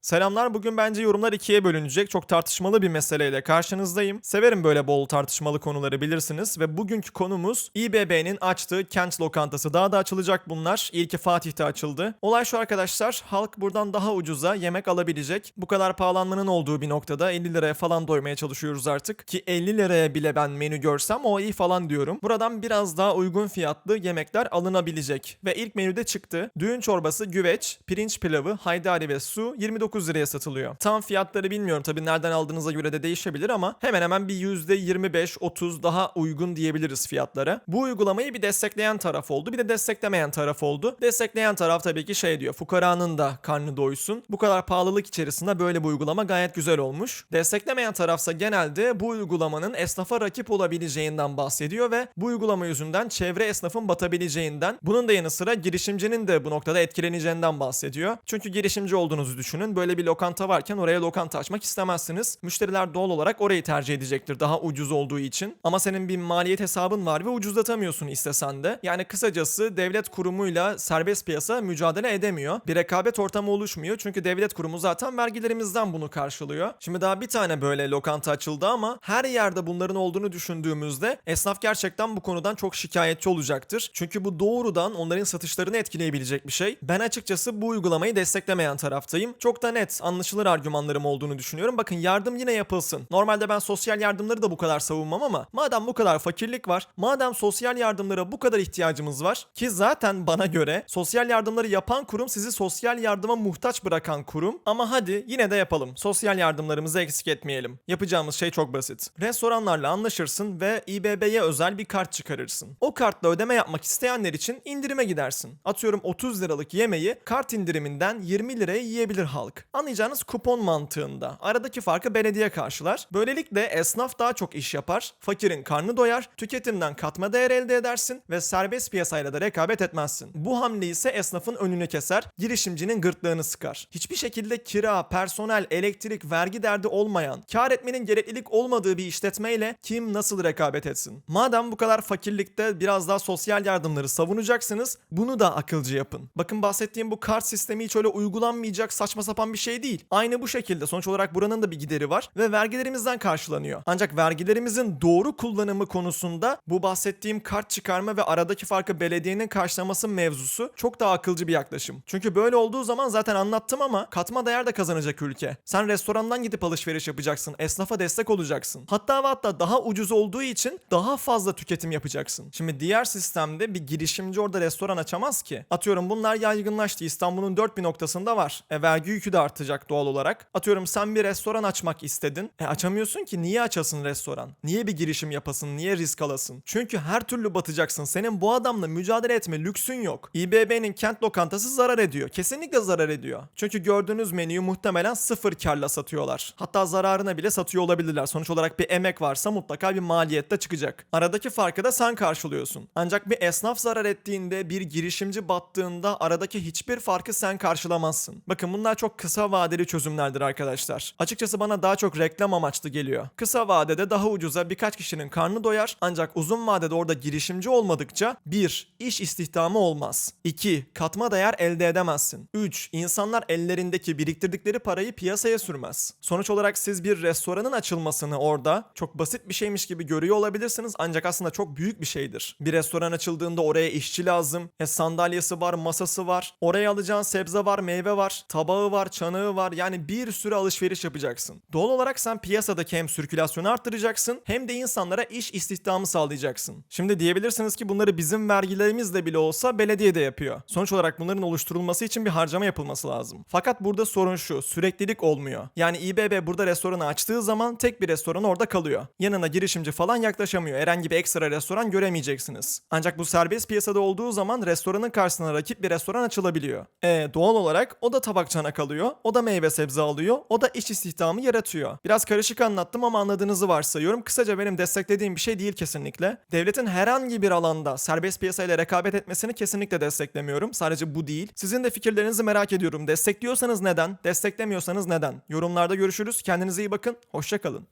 Selamlar. Bugün bence yorumlar ikiye bölünecek. Çok tartışmalı bir meseleyle karşınızdayım. Severim böyle bol tartışmalı konuları bilirsiniz ve bugünkü konumuz İBB'nin açtığı kent lokantası. Daha da açılacak bunlar. İlki Fatih'te açıldı. Olay şu arkadaşlar. Halk buradan daha ucuza yemek alabilecek. Bu kadar pahalanmanın olduğu bir noktada 50 liraya falan doymaya çalışıyoruz artık. Ki 50 liraya bile ben menü görsem o iyi falan diyorum. Buradan biraz daha uygun fiyatlı yemekler alınabilecek. Ve ilk menüde çıktı. Düğün çorbası, güveç, pirinç pilavı, haydari ve su 29 liraya satılıyor. Tam fiyatları bilmiyorum tabii nereden aldığınıza göre de değişebilir ama hemen hemen bir %25-30 daha uygun diyebiliriz fiyatlara. Bu uygulamayı bir destekleyen taraf oldu bir de desteklemeyen taraf oldu. Destekleyen taraf tabii ki şey diyor fukaranın da karnı doysun. Bu kadar pahalılık içerisinde böyle bir uygulama gayet güzel olmuş. Desteklemeyen tarafsa genelde bu uygulamanın esnafa rakip olabileceğinden bahsediyor ve bu uygulama yüzünden çevre esnafın batabileceğinden bunun da yanı sıra girişimcinin de bu noktada etkileneceğinden bahsediyor. Çünkü girişimci olduğunuzu düşünün. Böyle bir lokanta varken oraya lokanta açmak istemezsiniz. Müşteriler doğal olarak orayı tercih edecektir daha ucuz olduğu için. Ama senin bir maliyet hesabın var ve ucuzlatamıyorsun istesen de. Yani kısacası devlet kurumuyla serbest piyasa mücadele edemiyor. Bir rekabet ortamı oluşmuyor çünkü devlet kurumu zaten vergilerimizden bunu karşılıyor. Şimdi daha bir tane böyle lokanta açıldı ama her yerde bunların olduğunu düşündüğümüzde esnaf gerçekten bu konudan çok şikayetçi olacaktır. Çünkü bu doğrudan onların satışlarını etkileyebilecek bir şey. Ben açıkçası bu uygulamayı desteklemeyen taraftayım. Çok da net, anlaşılır argümanlarım olduğunu düşünüyorum. Bakın yardım yine yapılsın. Normalde ben sosyal yardımları da bu kadar savunmam ama madem bu kadar fakirlik var, madem sosyal yardımlara bu kadar ihtiyacımız var ki zaten bana göre sosyal yardımları yapan kurum sizi sosyal yardıma muhtaç bırakan kurum ama hadi yine de yapalım. Sosyal yardımlarımızı eksik etmeyelim. Yapacağımız şey çok basit. Restoranlarla anlaşırsın ve İBB'ye özel bir kart çıkarırsın. O kartla ödeme yapmak isteyenler için indirime gidersin. Atıyorum 30 liralık yemeği kart indiriminden 20 liraya yiyebilir halk. Anlayacağınız kupon mantığında. Aradaki farkı belediye karşılar. Böylelikle esnaf daha çok iş yapar, fakirin karnı doyar, tüketimden katma değer elde edersin ve serbest piyasayla da rekabet etmezsin. Bu hamle ise esnafın önünü keser, girişimcinin gırtlağını sıkar. Hiçbir şekilde kira, personel, elektrik, vergi derdi olmayan, kar etmenin gereklilik olmadığı bir işletmeyle kim nasıl rekabet etsin? Madem bu kadar fakirlikte biraz daha sosyal yardımları savunacaksınız, bunu da akılcı yapın. Bakın bahsettiğim bu kart sistemi hiç öyle uygulanmayacak saçma sapan bir şey değil. Aynı bu şekilde sonuç olarak buranın da bir gideri var ve vergilerimizden karşılanıyor. Ancak vergilerimizin doğru kullanımı konusunda bu bahsettiğim kart çıkarma ve aradaki farkı belediyenin karşılaması mevzusu çok daha akılcı bir yaklaşım. Çünkü böyle olduğu zaman zaten anlattım ama katma değer de kazanacak ülke. Sen restorandan gidip alışveriş yapacaksın, esnafa destek olacaksın. Hatta ve hatta daha ucuz olduğu için daha fazla tüketim yapacaksın. Şimdi diğer sistemde bir girişimci orada restoran açamaz ki. Atıyorum bunlar yaygınlaştı. İstanbul'un dört bir noktasında var. E vergi yükü de artacak doğal olarak. Atıyorum sen bir restoran açmak istedin. E açamıyorsun ki niye açasın restoran? Niye bir girişim yapasın? Niye risk alasın? Çünkü her türlü batacaksın. Senin bu adamla mücadele etme lüksün yok. İBB'nin kent lokantası zarar ediyor. Kesinlikle zarar ediyor. Çünkü gördüğünüz menüyü muhtemelen sıfır karla satıyorlar. Hatta zararına bile satıyor olabilirler. Sonuç olarak bir emek varsa mutlaka bir maliyette çıkacak. Aradaki farkı da sen karşılıyorsun. Ancak bir esnaf zarar ettiğinde, bir girişimci battığında aradaki hiçbir farkı sen karşılamazsın. Bakın bunlar çok kısa vadeli çözümlerdir arkadaşlar. Açıkçası bana daha çok reklam amaçlı geliyor. Kısa vadede daha ucuza birkaç kişinin karnı doyar ancak uzun vadede orada girişimci olmadıkça 1. iş istihdamı olmaz. 2. Katma değer elde edemezsin. 3. insanlar ellerindeki biriktirdikleri parayı piyasaya sürmez. Sonuç olarak siz bir restoranın açılmasını orada çok basit bir şeymiş gibi görüyor olabilirsiniz ancak aslında çok büyük bir şeydir. Bir restoran açıldığında oraya işçi lazım. E sandalyesi var, masası var. Oraya alacağın sebze var, meyve var, tabağı var, çanağı var. Yani bir sürü alışveriş yapacaksın. Doğal olarak sen piyasadaki hem sirkülasyonu arttıracaksın hem de insanlara iş istihdamı sağlayacaksın. Şimdi diyebilirsiniz ki bunları bizim vergilerimizle bile olsa belediye de yapıyor. Sonuç olarak bunların oluşturulması için bir harcama yapılması lazım. Fakat burada sorun şu, süreklilik olmuyor. Yani İBB burada restoranı açtığı zaman tek bir restoran orada kalıyor. Yanına girişimci falan yaklaşamıyor. Herhangi bir ekstra restoran göremeyeceksiniz. Ancak bu serbest piyasada olduğu zaman restoranın karşısına rakip bir restoran açılabiliyor. E doğal olarak o da tabak çana kalıyor. O da meyve sebze alıyor. O da iş istihdamı yaratıyor. Biraz karışık anlattım ama anladığınızı varsayıyorum. Kısaca benim desteklediğim bir şey değil kesinlikle. Devletin herhangi bir alanda serbest piyasayla rekabet etmesini kesinlikle desteklemiyorum. Sadece bu değil. Sizin de fikirlerinizi merak ediyorum. Destekliyorsanız neden? Desteklemiyorsanız neden? Yorumlarda görüşürüz. Kendinize iyi bakın. Hoşçakalın.